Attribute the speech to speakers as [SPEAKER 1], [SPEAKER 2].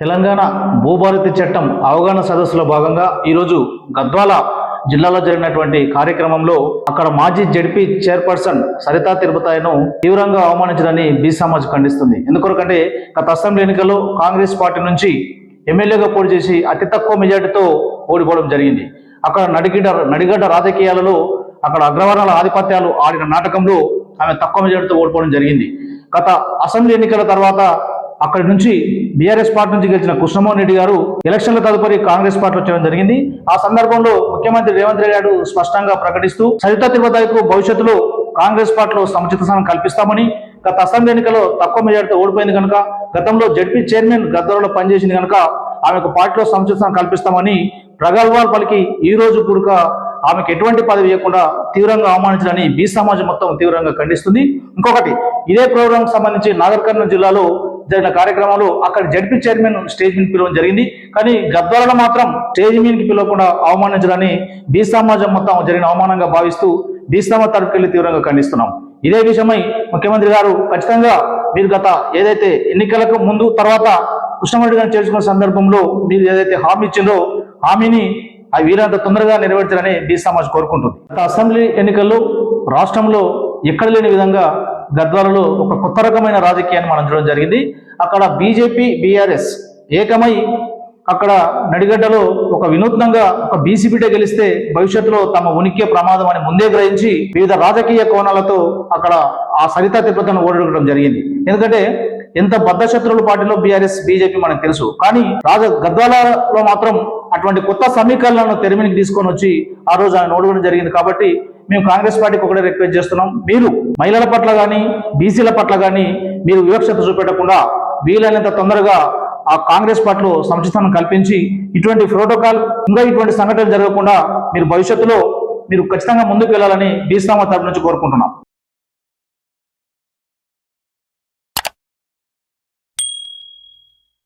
[SPEAKER 1] తెలంగాణ భూభారతి చట్టం అవగాహన సదస్సులో భాగంగా ఈరోజు గద్వాల జిల్లాలో జరిగినటువంటి కార్యక్రమంలో అక్కడ మాజీ జడ్పీ చైర్పర్సన్ సరితా తిరుపతాయను తీవ్రంగా అవమానించడాన్ని బీ సమాజ్ ఖండిస్తుంది. ఎందుకొరకంటే గత అసెంబ్లీ ఎన్నికల్లో కాంగ్రెస్ పార్టీ నుంచి ఎమ్మెల్యేగా పోటీ చేసి అతి తక్కువ మెజార్టీతో ఓడిపోవడం జరిగింది. అక్కడ నడిగిడ నడిగడ్డ రాజకీయాలలో అక్కడ అగ్రవర్ణాల ఆధిపత్యాలు ఆడిన నాటకంలో ఆమె తక్కువ మెజార్టీతో ఓడిపోవడం జరిగింది. గత అసెంబ్లీ ఎన్నికల తర్వాత అక్కడి నుంచి బీఆర్ఎస్ పార్టీ నుంచి గెలిచిన కృష్ణమోహన్ రెడ్డి గారు ఎలక్షన్ల తదుపరి కాంగ్రెస్ పార్టీ చేయడం జరిగింది. ఆ సందర్భంలో ముఖ్యమంత్రి రేవంత్ రెడ్డి గారు స్పష్టంగా ప్రకటిస్తూ సరితా తిరుపతికు భవిష్యత్తులో కాంగ్రెస్ పార్టీలో సముచిత స్థానం కల్పిస్తామని గత అసెంబ్లీ ఎన్నికలో తక్కువ మెజార్టీతో ఓడిపోయింది కనుక గతంలో జడ్పీ చైర్మన్ గద్దరులో పనిచేసింది కనుక ఆమెకు పార్టీలో సముచిత స్థానం కల్పిస్తామని ప్రగల్భాలు పలికి ఈ రోజు కూడక ఆమెకు ఎటువంటి పదవి ఇవ్వకుండా తీవ్రంగా అవమానించాలని బీ సమాజం మొత్తం తీవ్రంగా ఖండిస్తుంది. ఇంకొకటి ఇదే ప్రోగ్రాంకి సంబంధించి నాగర్ కర్నూలు జిల్లాలో జరిగిన కార్యక్రమాలు అక్కడ జడ్పీ చైర్మన్ స్టేజ్ మీద పిలవడం జరిగింది. కానీ గద్వాలలో మాత్రం స్టేజ్ మీదకి పిలవకుండా అవమానించడాన్ని బీ సమాజం మొత్తం జరిగిన అవమానంగా భావిస్తూ బీ సమాజం తరపుకెళ్ళి తీవ్రంగా ఖండిస్తున్నాం. ఇదే విషయమై ముఖ్యమంత్రి గారు ఖచ్చితంగా మీరు గత ఏదైతే ఎన్నికలకు ముందు తర్వాత కృష్ణమూర్తి గారిని చేర్చుకున్న సందర్భంలో మీరు ఏదైతే హామీ ఇచ్చిందో హామీని ఆ వీరంత తొందరగా నెరవేర్చాలని బీ సమాజ్ కోరుకుంటుంది. గత అసెంబ్లీ ఎన్నికల్లో రాష్ట్రంలో ఎక్కడ లేని విధంగా గద్వాలలో ఒక కొత్త రకమైన రాజకీయాన్ని మనం చూడడం జరిగింది. అక్కడ బీజేపీ బీఆర్ఎస్ ఏకమై అక్కడ నడిగడ్డలో ఒక వినూత్నంగా ఒక బీసీపీటే గెలిస్తే భవిష్యత్తులో తమ ఉనికి ప్రమాదం అని ముందే గ్రహించి వివిధ రాజకీయ కోణాలతో అక్కడ ఆ సరితా తిరుపతిని ఓడగడం జరిగింది. ఎందుకంటే ఎంత బద్ధశత్రువుల పార్టీలో బీఆర్ఎస్ బీజేపీ మనకు తెలుసు. కానీ రాజ గద్వాలలో మాత్రం అటువంటి కొత్త సమీకరణలను తెరమినికి తీసుకొని వచ్చి ఆ రోజు ఆయన ఓడగడం జరిగింది. కాబట్టి మేము కాంగ్రెస్ పార్టీకి ఒకటే రిక్వెస్ట్ చేస్తున్నాం. మీరు మహిళల పట్ల కానీ బీసీల పట్ల కానీ మీరు వివక్షత చూపెట్టకుండా వీలైనంత తొందరగా ఆ కాంగ్రెస్ పార్టీలో సంచితనం కల్పించి ఇటువంటి ప్రోటోకాల్ ఇంకా ఇటువంటి సంఘటనలు జరగకుండా మీరు భవిష్యత్తులో మీరు ఖచ్చితంగా ముందుకు వెళ్ళాలని బీసీ తరపు నుంచి కోరుకుంటున్నాం.